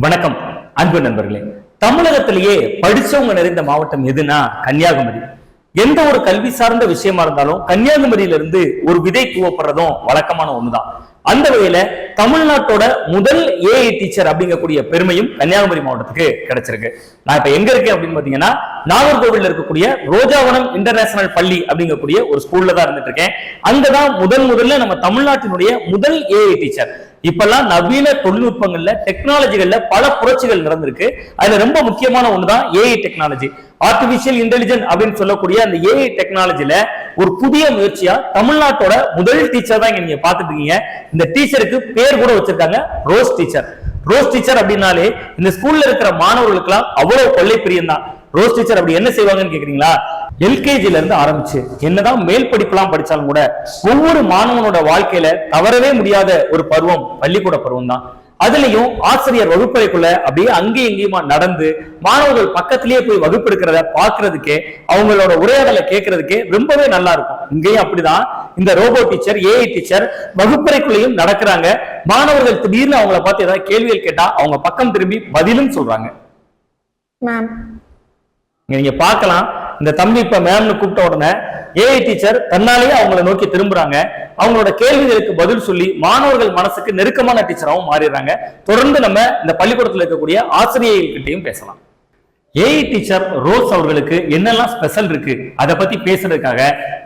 வணக்கம் அன்பு நண்பர்களே. தமிழகத்திலேயே படிச்சவங்க நிறைந்த மாவட்டம் எதுனா கன்னியாகுமரி. எந்த ஒரு கல்வி சார்ந்த விஷயமா இருந்தாலும் கன்னியாகுமரியில இருந்து ஒரு விதை தூவப்படுறதும் வழக்கமான ஒண்ணுதான். அந்த வகையில தமிழ்நாட்டோட முதல் ஏஐ டீச்சர் அப்படிங்கக்கூடிய பெருமையும் கன்னியாகுமரி மாவட்டத்துக்கு கிடைச்சிருக்கு. நான் இப்ப எங்க இருக்கேன் அப்படின்னு பாத்தீங்கன்னா நாகர்கோவில் இருக்கக்கூடிய ரோஜாவனம் இன்டர்நேஷனல் பள்ளி அப்படிங்கக்கூடிய ஒரு ஸ்கூல்ல தான் இருந்துட்டு இருக்கேன். அங்கதான் முதல் முதல்ல நம்ம தமிழ்நாட்டினுடைய முதல் ஏஐ டீச்சர் இப்பெல்லாம் நவீன தொழில்நுட்பங்கள்ல டெக்னாலஜிகள்ல பல புரட்சிகள் நடந்திருக்கு. அதுல ரொம்ப முக்கியமான ஒண்ணுதான் ஏஐ டெக்னாலஜி ஆர்டிபிஷியல் இன்டெலிஜென்ட் அப்படின்னு சொல்லக்கூடிய அந்த ஏஐ டெக்னாலஜில ஒரு புதிய முயற்சியா தமிழ்நாட்டோட முதல் டீச்சர் தான் இங்க நீங்க பாத்துட்டு இருக்கீங்க. இந்த டீச்சருக்கு பேர் கூட வச்சிருக்காங்க ரோஸ் டீச்சர். ரோஸ் டீச்சர் அப்படின்னாலே இந்த ஸ்கூல்ல இருக்கிற மாணவர்களுக்கெல்லாம் அவ்வளவு கொள்ளை பிரியம் தான். ரோஸ் டீச்சர் அப்படி என்ன செய்வாங்கன்னு கேக்குறீங்களா? எல்கேஜில இருந்து ஆரம்பிச்சு என்னதான் மேல் படிப்புலாம் படிச்சாலும் கூட ஒவ்வொரு மாணவனோட வாழ்க்கையில தவறவே முடியாத ஒரு பருவம் பள்ளிக்கூட பருவம் தான் அதுலயும் ஆசிரியர் வகுப்பறைக்குள்ள அப்படியே அங்கேயும் இங்கேயுமா நடந்து மாணவர்கள் பக்கத்திலேயே போய் வகுப்பு எடுக்கிறத பாக்குறதுக்கே அவங்களோட உரையாடலை கேட்கறதுக்கே ரொம்பவே நல்லா இருக்கும். இங்கேயும் அப்படிதான். இந்த ரோபோ டீச்சர் ஏஐ டீச்சர் வகுப்பறைக்குள்ளேயும் நடக்கிறாங்க. மாணவர்கள் திடீர்னு அவங்கள பார்த்து ஏதாவது கேள்விகள் கேட்டா அவங்க பக்கம் திரும்பி பதிலும் சொல்றாங்க. மேம் நீங்க பார்க்கலாம். இந்த தம்பி இப்ப மேம்னு கூப்பிட்ட உடனே ஏஐ டீச்சர் தன்னாலேயே அவங்கள நோக்கி திரும்புறாங்க. அவங்களோட கேள்விகளுக்கு பதில் சொல்லி மாணவர்கள் மனசுக்கு நெருக்கமான டீச்சராகவும் மாறிடுறாங்க. தொடர்ந்து நம்ம இந்த பள்ளிக்கூடத்தில் இருக்கக்கூடிய ஆசிரியர்கிட்டையும் பேசலாம். ஏஐ டீச்சர் ரோஸ் அவர்களுக்கு என்னெல்லாம் ஸ்பெஷல் இருக்கு? அதை பத்தி பேசுறதுக்காக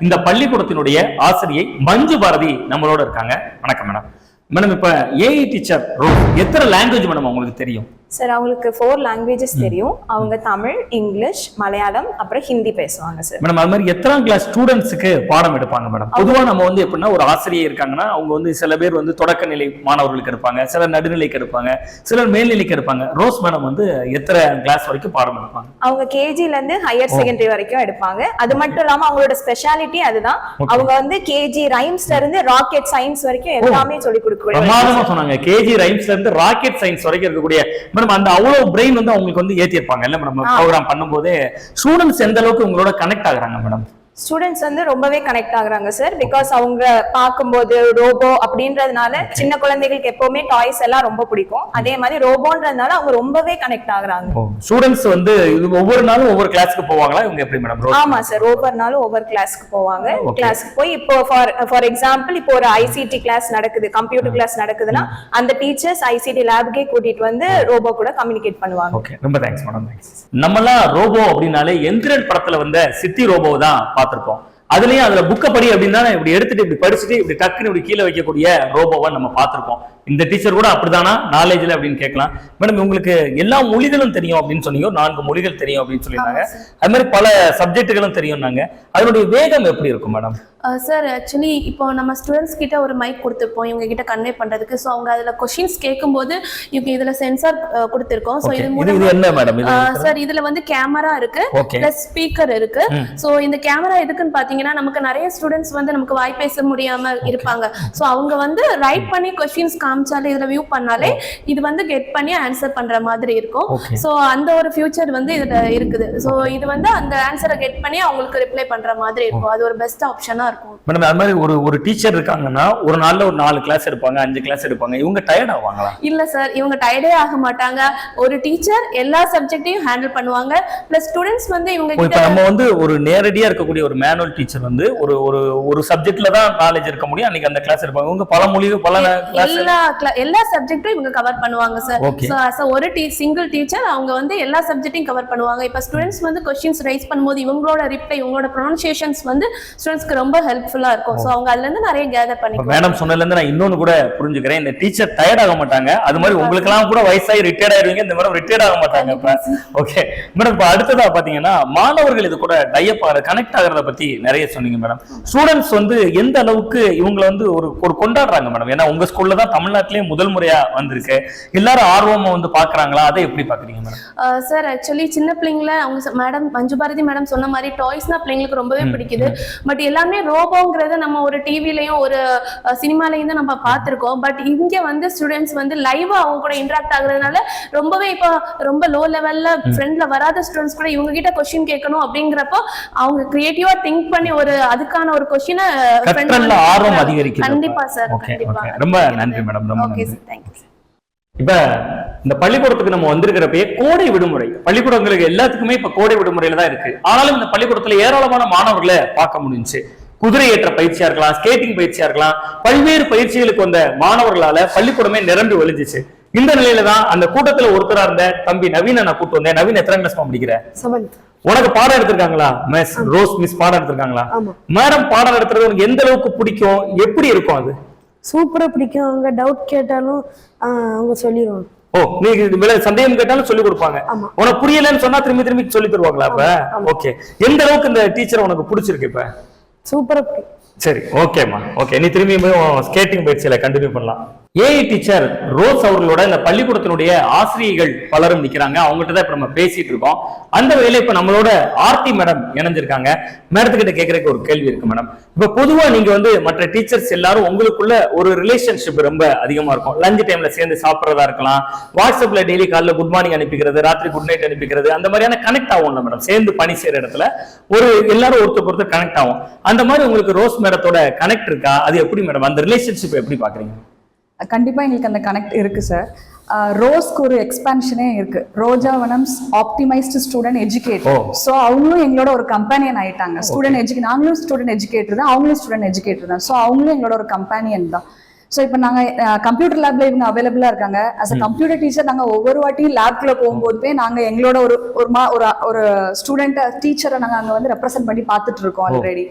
இந்த பள்ளிக்கூடத்தினுடைய ஆசிரியை மஞ்சு பாரதி நம்மளோட இருக்காங்க. வணக்கம் மேடம் மேடம் இப்ப ஏஐ டீச்சர் ரோஸ் எத்தனை லாங்குவேஜ் மேடம் உங்களுக்கு தெரியும்? சார் அவங்களுக்கு ஃபோர் லாங்குவேஜஸ் தெரியும். அவங்க தமிழ் இங்கிலீஷ் மலையாளம் அப்புறம் ஹிந்தி பேசுவாங்க சார். மேடம் அது மாதிரி எத்தனாம் கிளாஸ் ஸ்டூடெண்ட்ஸுக்கு பாடம் எடுப்பாங்க மேடம்? பொதுவா நம்ம வந்து எப்படின்னா ஒரு ஆசிரியர் இருக்காங்கன்னா அவங்க வந்து சில பேர் வந்து தொடக்க நிலை மாணவர்களுக்கு எடுப்பாங்க சிலர் நடுநிலைக்கு எடுப்பாங்க சிலர் மேல்நிலைக்கு எடுப்பாங்க. ரோஸ் மேடம் வந்து எத்தனை கிளாஸ் வரைக்கும் பாடம் எடுப்பாங்க? அவங்க கேஜில இருந்து ஹையர் செகண்டரி வரைக்கும் எடுப்பாங்க. அது மட்டும் இல்லாம அவங்களோட ஸ்பெஷாலிட்டி அதுதான். அவங்க வந்து கேஜி ரைம்ஸ்ல இருந்து ராக்கெட் சயின்ஸ் வரைக்கும் எல்லாமே சொல்லி கொடுக்கக்கூடிய சொன்னாங்க. கேஜி ரைம்ஸ்ல இருந்து ராக்கெட் சயின்ஸ் வரைக்கும் இருக்கக்கூடிய மேடம் அந்த அவ்வளவு பிரெயின் வந்து அவங்களுக்கு வந்து ஏத்திருப்பாங்க இல்ல மேடம். ப்ரோக்ராம் பண்ணும்போதே ஸ்டூடெண்ட்ஸ் எந்த அளவுக்கு உங்களோட கனெக்ட் ஆகுறாங்க மேடம் ஸ்டூடெண்ட்ஸ் வந்து ரொம்பவே கனெக்ட் ஆகுறாங்க சார் பிகாஸ் அவங்க பார்க்கும்போது ரோபோ அப்படின்றதுனால சின்ன குழந்தைகளுக்கு எப்பவுமே டாய்ஸ் எல்லாம் ரொம்ப பிடிக்கும். அதே மாதிரி ரோபோன்றதுனால அவங்க ரொம்பவே கனெக்ட் ஆகுறாங்க. ஸ்டூடெண்ட்ஸ் வந்து இது ஒவ்வொரு நாளும் ஒவ்வொரு கிளாஸ்க்கு போவாங்களா? இவங்க எப்படி மேடம் ஆமா சார் ஒவ்வொரு நாளும் ஒவ்வொரு கிளாஸ்க்கு போவாங்க. கிளாஸ்க்கு போய் இப்போ ஃபார் ஃபார் எக்ஸாம்பிள் இப்போ ஒரு ஐசிடி கிளாஸ் நடக்குது கம்ப்யூட்டர் கிளாஸ் நடக்குதுன்னா அந்த டீச்சர்ஸ் ஐசிடி லேபுக்கே கூட்டிட்டு வந்து ரோபோ கூட கம்யூனிகேட் பண்ணுவாங்க. ஓகே ரொம்ப தேங்க்ஸ் மேடம் தேங்க்ஸ் நம்மலாம் ரோபோ அப்படின்னாலே எந்திரன் படத்துல வந்த சித்தி ரோபோ தான் பார்த்துருப்போம். அதுலயும் அதுல புக்க படி அப்படின்னா இப்படி எடுத்துட்டு இப்படி படிச்சுட்டு இப்படி டக்குன்னு இப்படி கீழே வைக்கக்கூடிய ரோபோவை நம்ம பார்த்திருப்போம். இந்த டீச்சர் கூட அப்படிதானா? நாலேஜ்ல அப்படின்னு கேட்கலாம். மேடம் உங்களுக்கு எல்லா மொழிகளும் தெரியும் அப்படின்னு சொன்னீங்க. நான்கு மொழிகள் தெரியும் அப்படின்னு சொல்லியிருந்தாங்க. அது மாதிரி பல சப்ஜெக்ட்டுகளும் தெரியும்னாங்க. அதனுடைய வேகம் எப்படி இருக்கும் மேடம் சார் ஆக்சுவலி இப்போ நம்ம ஸ்டூடெண்ட்ஸ் கிட்ட ஒரு மைக் கொடுத்துருப்போம். இவங்க கிட்ட கன்வே பண்றதுக்கு. ஸோ அவங்க அதுல கொஷின்ஸ் கேட்கும்போது இவங்க இதுல சென்சார் கொடுத்துருக்கோம். ஸோ. இது மூலமா என்ன மேடம் இது சார் இதுல வந்து கேமரா இருக்கு. பிளஸ் ஸ்பீக்கர் இருக்கு. ஸோ இந்த கேமரா எதுக்குன்னு பாத்தீங்கன்னா நமக்கு நிறைய ஸ்டூடெண்ட்ஸ் வந்து நமக்கு வாய் பேச முடியாம இருப்பாங்க. ஸோ அவங்க வந்து ரைட் பண்ணி கொஸ்டின்ஸ் காமிச்சாலே இதுல வியூ பண்ணாலே இது வந்து கெட் பண்ணி ஆன்சர் பண்ற மாதிரி இருக்கும். ஸோ அந்த ஒரு ஃபியூச்சர் வந்து இதுல இருக்குது. ஸோ இது வந்து அந்த ஆன்சரை கெட் பண்ணி அவங்களுக்கு ரிப்ளை பண்ற மாதிரி இருக்கும். அது ஒரு பெஸ்ட் ஆப்ஷனா இருக்கும். மேடம் அது மாதிரி ஒரு ஒரு டீச்சர் இருக்காங்கன்னா ஒரு நாள்ல ஒரு நாலு கிளாஸ் எடுப்பாங்க அஞ்சு கிளாஸ் எடுப்பாங்க. இவங்க டயர்ட் ஆவாங்களா? இல்ல சார் இவங்க டயர்டே ஆக மாட்டாங்க. ஒரு டீச்சர் எல்லா சப்ஜெக்டையும் ஹேண்டில் பண்ணுவாங்க. பிளஸ் ஸ்டூடெண்ட்ஸ் வந்து இவங்க நம்ம வந்து ஒரு நேரடியா இருக்கக்கூடிய ஒரு மேனுவல் டீச்சர் வந்து ஒரு ஒரு ஒரு சப்ஜெக்ட்ல தான் நாலேஜ் இருக்க முடியும். அன்னைக்கு அந்த கிளாஸ் எடுப்பாங்க. இவங்க பல மொழிகள் பல எல்லா எல்லா சப்ஜெக்டும் இவங்க கவர் பண்ணுவாங்க சார் ஒரு டீ சிங்கிள் டீச்சர் அவங்க வந்து எல்லா சப்ஜெக்டையும் கவர் பண்ணுவாங்க. இப்போ ஸ்டூடெண்ட்ஸ் வந்து கொஸ்டின்ஸ் ரைஸ் பண்ணும்போது இவங்களோட ரிப்ளை இவங்களோட ப்ரொனன்சியேஷன்ஸ் வந்து ஸ்டூடெண்ட்ஸ்க்கு ரொம்ப ஹெல்ப்ஃபுல்லா இருக்கும். ஸோ அவங்க அதுல இருந்து நிறைய கேதர் பண்ணிக்குவாங்க. மேடம் சொன்னதுல இருந்து நான் இன்னொன்னு கூட புரிஞ்சுக்கிறேன். இந்த டீச்சர் டயர்ட் ஆக மாட்டாங்க. அது மாதிரி உங்களுக்கு எல்லாம் கூட வயசாகி ரிட்டையர்ட் ஆயிருவீங்க. இந்த மேடம் ரிட்டையர்ட் ஆக மாட்டாங்க. ஓகே மேடம் இப்ப அடுத்ததா பாத்தீங்கன்னா மாணவர்கள் இது கூட டைப் கனெக்ட் ஆகிறத பத்தி நிறைய சொன்னீங்க மேடம் ஸ்டூடெண்ட்ஸ் வந்து எந்த அளவுக்கு இவங்களை வந்து ஒரு ஒரு கொண்டாடுறாங்க மேடம் ஏன்னா உங்க ஸ்கூல்ல தான் தமிழ்நாட்டிலேயே முதல் முறையா வந்திருக்கு. எல்லாரும் ஆர்வமா வந்து பாக்குறாங்களா? அதை எப்படி பாக்குறீங்க மேடம் சார் ஆக்சுவலி சின்ன பிள்ளைங்கள அவங்க மேடம் மஞ்சு பாரதி மேடம் சொன்ன மாதிரி டாய்ஸ்னா பிள்ளைங்களுக்கு ரொம்பவே பிடிக்குது. பட் எல்லாமே ரோபோங்கிறத நம்ம ஒரு டிவிலையும் ஒரு சினிமாலையும் தான் நம்ம பார்த்துருக்கோம். பட் இங்க வந்து ஸ்டூடெண்ட்ஸ் வந்து லைவா அவங்க கூட இன்ட்ராக்ட் ஆகுறதுனால ரொம்பவே இப்போ ரொம்ப லோ லெவல்ல ஃப்ரெண்ட்ல வராத ஸ்டூடெண்ட்ஸ் கூட இவங்க கிட்ட கொஸ்டின் கேட்கணும் அப்படிங்கிறப்போ அவங்க கிரியேட்டிவா திங்க் பண்ணி ஒரு அதுக்கான ஒரு கொஸ்டினை கற்றல்ல ஆர்வம் அதிகரிக்குது கண்டிப்பா சார் ஓகே கண்டிப்பா. ஓகே ரொம்ப நன்றி மேடம் ரொம்ப ஓகே நன்றி. இப்ப இந்த பள்ளிக்கூடத்துக்கு நம்ம வந்திருக்கிறப்பயே கோடை விடுமுறை. பள்ளிக்கூடங்களுக்கு எல்லாத்துக்குமே இப்ப கோடை விடுமுறையில தான் இருக்கு. ஆனாலும் இந்த பள்ளிக்கூடத்துல ஏராளமான மாணவர்களை பார்க்க முடிஞ்சுச்சு. குதிரை ஏற்ற பயிற்சியா இருக்கலாம் ஸ்கேட்டிங் பயிற்சியா இருக்கலாம் பல்வேறு பயிற்சிகளுக்கு வந்த மாணவர்களால பள்ளிக்கூடமே நிரம்பி ஒழிஞ்சிச்சு இந்த நிலையில தான் அந்த கூட்டத்துல ஒருத்தரா இருந்த தம்பி நவீன நான் கூட்டு வந்தேன். நவீன் எத்தனை கிளாஸ் படிக்கிற? செவன்த் உனக்கு பாடம் எடுத்திருக்காங்களா? மிஸ் ரோஸ் மிஸ் பாடம் எடுத்திருக்காங்களா. மேடம் பாடம் எடுத்துறது உனக்கு எந்த அளவுக்கு பிடிக்கும்? எப்படி இருக்கும் அது? சூப்பரா பிடிக்கும். அவங்க டவுட் கேட்டாலும் அவங்க சொல்லிடுவாங்க ஓ நீ சந்தேகம் கேட்டாலும் சொல்லி கொடுப்பாங்க. உனக்கு புரியலன்னு சொன்னா திரும்பி திரும்பி சொல்லி தருவாங்களா அப்ப ஓகே எந்த அளவுக்கு இந்த டீச்சர் உனக்கு பிடிச்சிருக்கு இப்ப? சூப்பரா சரி ஓகேம்மா ஓகே நீ திரும்பி ஸ்கேட்டிங் பயிற்சியில கண்டினியூ பண்ணலாம். ஏஐ டீச்சர் ரோஸ் அவர்களோட இந்த பள்ளிக்கூடத்தினுடைய ஆசிரியர்கள் பலரும் நிக்கிறாங்க. அவங்ககிட்ட தான் இப்ப நம்ம பேசிட்டு இருக்கோம். அந்த வேலையில இப்ப நம்மளோட ஆர்த்தி மேடம் இணைஞ்சிருக்காங்க. மேடத்துக்கிட்ட கேட்கறதுக்கு ஒரு கேள்வி இருக்கு மேடம். இப்ப பொதுவா நீங்க வந்து மற்ற டீச்சர்ஸ் எல்லாரும் உங்களுக்குள்ள ஒரு ரிலேஷன்ஷிப் ரொம்ப அதிகமா இருக்கும். லஞ்ச் டைம்ல சேர்ந்து சாப்பிட்றதா இருக்கலாம். வாட்ஸ்அப்ல டெய்லி காலைல குட் மார்னிங் அனுப்பிக்கிறது ராத்திரி குட் நைட் அனுப்பிக்கிறது அந்த மாதிரியான கனெக்ட் ஆகும்ல மேடம். சேர்ந்து பணி செய்யற இடத்துல ஒரு எல்லாரும் ஒருத்தருக்கு ஒருத்தர் கனெக்ட் ஆகும். அந்த மாதிரி உங்களுக்கு ரோஸ் மேடத்தோட கனெக்ட் இருக்கா? அது எப்படி மேடம்? அந்த ரிலேஷன்ஷிப் எப்படி பாக்குறீங்க? கண்டிப்பா எங்களுக்கு அந்த கனெக்ட் இருக்கு சார் ரோஸ்க்கு ஒரு எக்ஸ்பான்ஷனே இருக்கு. ரோஜாவனம்ஸ் ஆப்டிமைஸ்டு ஸ்டூடெண்ட். எஜுகேட்டர் ஸோ அவங்களும் எங்களோட ஒரு கம்பெனியன் ஆயிட்டாங்க. ஸ்டூடெண்ட் எஜுகே நாங்களும் ஸ்டூடெண்ட் எஜுகேட்டர் தான் அவங்களும் ஸ்டூடெண்ட் எஜுகேட்டர் தான். ஸோ அவங்களும் எங்களோட ஒரு கம்பெனியன் தான். ஸோ இப்போ நாங்கள் கம்ப்யூட்டர் லேப்ல இவங்க அவைலபிளா இருக்காங்க. அஸ் அ கம்ப்யூட்டர் டீச்சர் நாங்கள் ஒவ்வொரு வாட்டியும் லேப்குள்ள போகும்போதுமே நாங்கள் எங்களோட ஒரு ஒரு மா ஒரு ஒரு ஸ்டூடெண்ட் டீச்சரை நாங்கள் அங்கே வந்து ரெப்ரசென்ட் பண்ணி பார்த்துட்டு இருக்கோம் ஆல்ரெடி.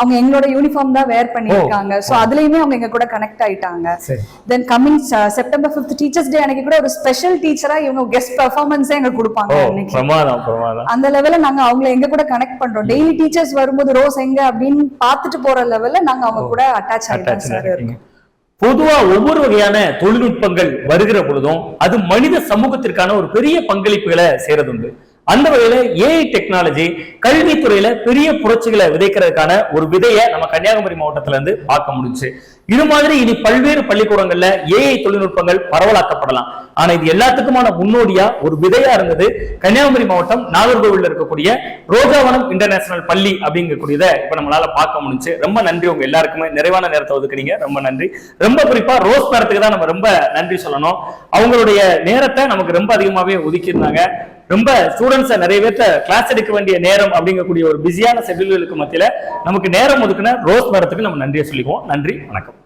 அவங்க எங்களோட யூனிஃபார்ம் தான் வேர் பண்ணியிருக்காங்க. ஸோ அதுலயுமே அவங்க எங்க கூட கனெக்ட் ஆயிட்டாங்க. Then coming September fifth teachers day அன்னைக்கு கூட ஒரு ஸ்பெஷல் டீச்சரா இவங்க கெஸ்ட் பெர்ஃபார்மன்ஸே எங்க கொடுப்பாங்க அந்த லெவல்ல நாங்க அவங்கள எங்க கூட கனெக்ட் பண்றோம். டெய்லி டீச்சர்ஸ் வரும்போது ரோஸ் எங்க அப்படின்னு பார்த்துட்டு போற லெவல்ல நாங்க அவங்க கூட அட்டாச் அட்டாச் சார். இருக்கீங்க பொதுவா ஒவ்வொரு வகையான தொழில்நுட்பங்கள் வருகிற பொழுதும் அது மனித சமூகத்திற்கான ஒரு பெரிய பங்களிப்புகளை செய்யறது உண்டு அந்த வகையில ஏஐ டெக்னாலஜி கல்வித்துறையில பெரிய புரட்சிகளை விதைக்கிறதுக்கான ஒரு விதையை நம்ம கன்னியாகுமரி மாவட்டத்துல இருந்து பார்க்க முடிஞ்சு இது மாதிரி இனி பல்வேறு பள்ளிக்கூடங்கள்ல ஏஐ தொழில்நுட்பங்கள் பரவலாக்கப்படலாம். ஆனா இது எல்லாத்துக்குமான முன்னோடியா ஒரு விதையா இருந்தது கன்னியாகுமரி மாவட்டம் நாகர்கோவில் இருக்கக்கூடிய ரோஜாவனம் இன்டர்நேஷனல் பள்ளி அப்படிங்கக்கூடியதை இப்ப நம்மளால பார்க்க முடிஞ்சு. ரொம்ப நன்றி உங்க எல்லாருக்குமே. நிறைவான நேரத்தை ஒதுக்குறீங்க ரொம்ப நன்றி. ரொம்ப குறிப்பா ரோஸ் மரத்துக்கு தான் நம்ம ரொம்ப நன்றி சொல்லணும். அவங்களுடைய நேரத்தை நமக்கு ரொம்ப அதிகமாவே ஒதுக்கியிருந்தாங்க. ரொம்ப ஸ்டூடெண்ட்ஸை நிறைய பேர்த்த கிளாஸ் எடுக்க வேண்டிய நேரம் அப்படிங்கக்கூடிய ஒரு பிஸியான ஷெட்யூல்களுக்கு மத்தியில நமக்கு நேரம் ஒதுக்குன ரோஸ் மேடத்துக்கு நம்ம நன்றியை சொல்லிக்குவோம். நன்றி. வணக்கம்.